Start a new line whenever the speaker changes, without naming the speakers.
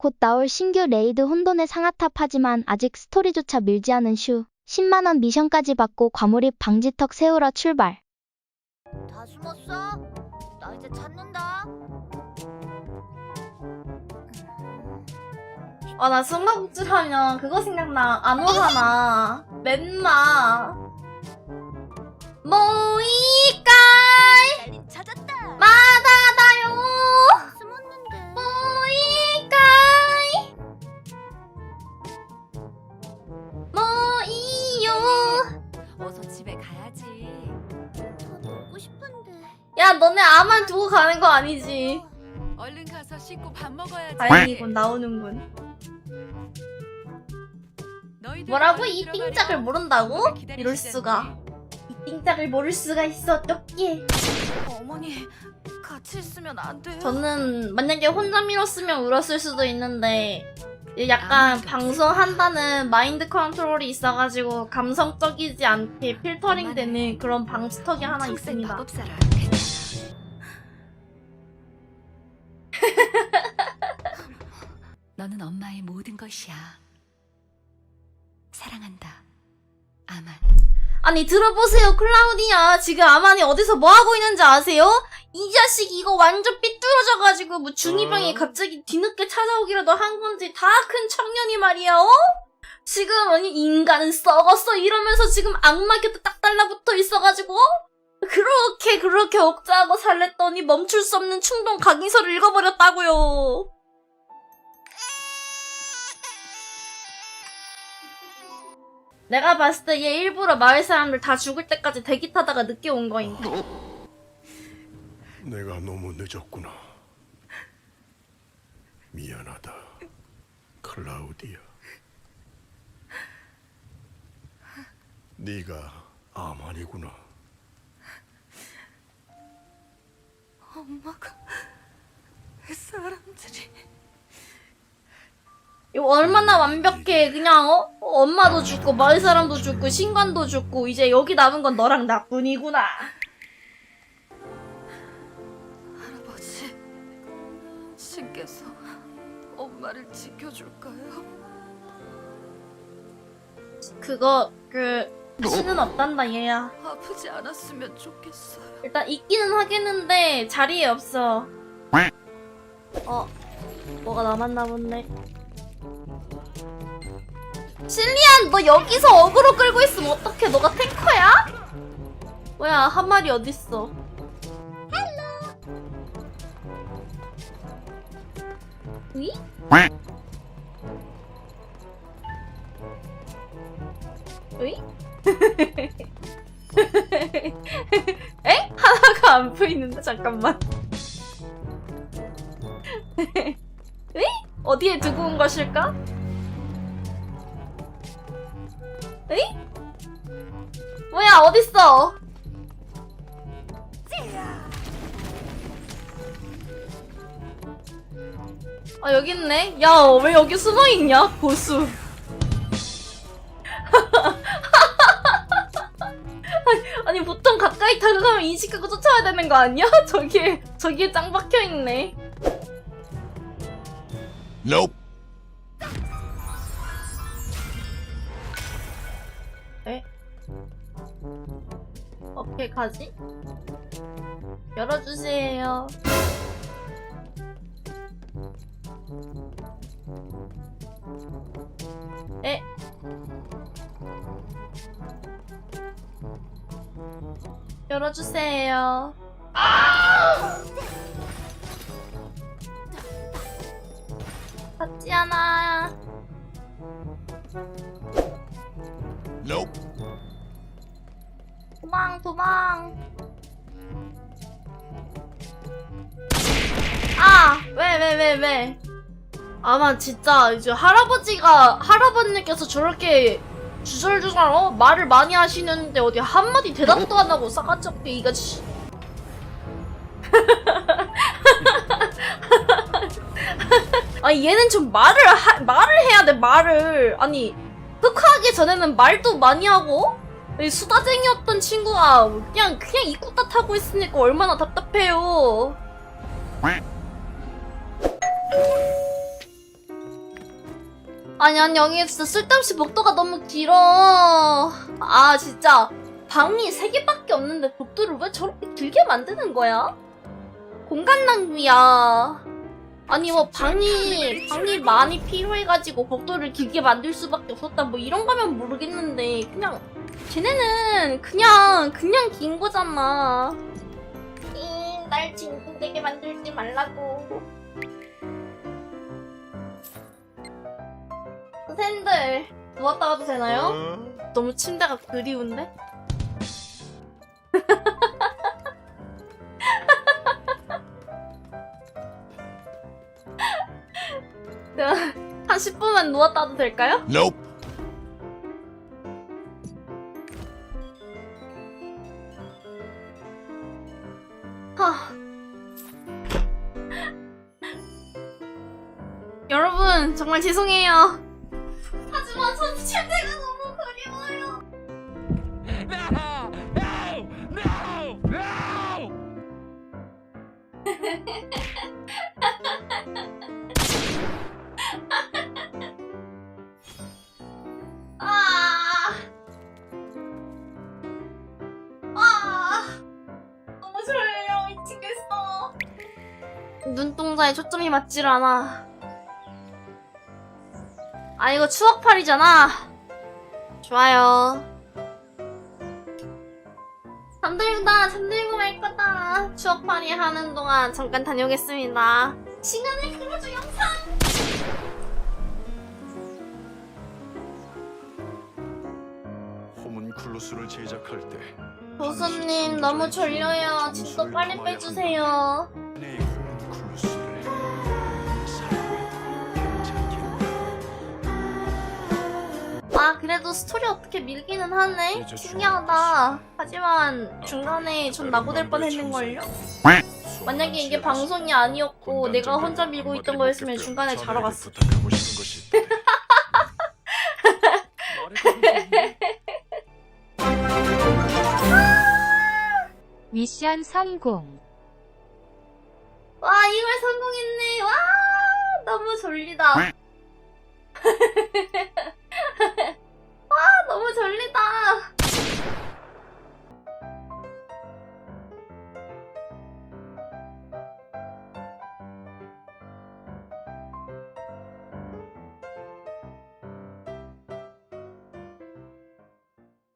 곧 나올 신규 레이드 혼돈의 상아탑 하지만 아직 스토리조차 밀지 않은 슈. 10만원 미션까지 받고 과몰입 방지턱 세우러 출발.
다 숨었어? 나 이제 찾는다.
아, 나 숨바꼭질 하면 그거 생각나. 안 오잖아. 멘마. 모
야,
너네 아만 두고 가는 거 아니지?
얼른 가서 씻고 밥 먹어야지.
다행이군, 나오는군.
너희들
뭐라고?
얼른
이
들어가렴.
띵짝을 모른다고? 이럴 수가. 이 띵짝을 모를 수가 있어, 어떡해.
어머니 같이 있으면 안 돼요.
저는 만약에 혼자 밀었으면 울었을 수도 있는데 약간 방송한다는 마인드 컨트롤이 있어가지고 감성적이지 않게 필터링 되는 그런 방지턱이 하나 있습니다.
마법사라. 너는 엄마의 모든 것이야. 사랑한다. 아만.
아니 들어보세요 클라우디아 지금 아만이 어디서 뭐하고 있는지 아세요? 이 자식 이거 완전 삐뚤어져가지고 뭐 중이병이 갑자기 뒤늦게 찾아오기라도 한 건지 다 큰 청년이 말이야 어? 지금 아니 인간은 썩었어 이러면서 지금 악마 곁에 딱 달라붙어 있어가지고 그렇게 그렇게 억제하고 살랬더니 멈출 수 없는 충동 각인서를 읽어버렸다고요 내가 봤을 때 얘 일부러 마을 사람들 다 죽을 때까지 대기 타다가 늦게 온 거인가
내가 너무 늦었구나. 미안하다, 클라우디아. 네가 아만이구나.
엄마가 사람들이
이거 얼마나 완벽해 그냥 어? 어, 엄마도 죽고 마을 사람도 죽고 신관도 죽고 이제 여기 남은 건 너랑 나뿐이구나
할아버지 신께서 엄마를 지켜줄까요?
그거 그 신은 없단다 얘야
아프지 않았으면 좋겠어요.
일단 있기는 하겠는데 자리에 없어 어 뭐가 남았나 본데 실리안 너 여기서 어그로 끌고 있으면 어떡해 너가 탱커야? 뭐야 한 마리 어딨어 위? 으이? 에? 하나가 안 보이는데 잠깐만. 에? 어디에 두고 온 것일까? 뭐야 어딨어? 아 여기 있네. 야 왜 여기 숨어 있냐 보수. 아니 보통 가까이 다가가면 인식하고 쫓아야 되는 거 아니야? 저기에 저기에 짱 박혀 있네.
Nope.
어떻게 가지? 열어주세요. 에? 열어주세요. 받지 않아. 도망 도망. 아 왜 왜 왜 왜? 아마 진짜 이제 할아버지가 할아버님께서 저렇게 주절주절 어? 말을 많이 하시는데 어디 한마디 대답도 안 하고 싸가지 없게 이같이 아니 얘는 좀 말을 하, 말을 해야 돼 말을. 아니 흑화하기 전에는 말도 많이 하고. 이 수다쟁이였던 친구가 그냥 그냥 이꾸따 타고 있으니까 얼마나 답답해요. 아니 아니 여기 진짜 쓸데없이 복도가 너무 길어 아 진짜 방이 3개밖에 없는데 복도를 왜 저렇게 길게 만드는 거야? 공간 낭비야 아니 뭐 방이 방이 많이 필요해가지고 복도를 길게 만들 수밖에 없었다 뭐 이런 거면 모르겠는데 그냥 쟤네는 그냥 그냥 긴 거잖아 잉, 날 징징대게 만들지 말라고 선생님들 누웠다 가도 되나요? 너무 침대가 그리운데? 한 10분만 누웠다 와도 될까요?
Nope.
여러분 정말 죄송해요. 하지만 전 침대 눈동자에 초점이 맞질 않아. 아 이거 추억팔이잖아. 좋아요. 잠들다 잠들고 말 거다. 추억팔이 하는 동안 잠깐 다녀오겠습니다. 시간을 끌어줘 영상.
호문클루스를 제작할 때
교수님 너무 졸려요. 진도 빨리 빼주세요. 그래도 스토리 어떻게 밀기는 하네. 신기하다. 하지만 중간에 전 낙오될 뻔했는걸요. 만약에 이게 방송이 아니었고 내가 혼자 밀고 있던 거였으면 중간에 자러 갔어.
있다.
미션 성공.
와 이걸 성공했네. 와 너무 졸리다. 와 너무 졸리다.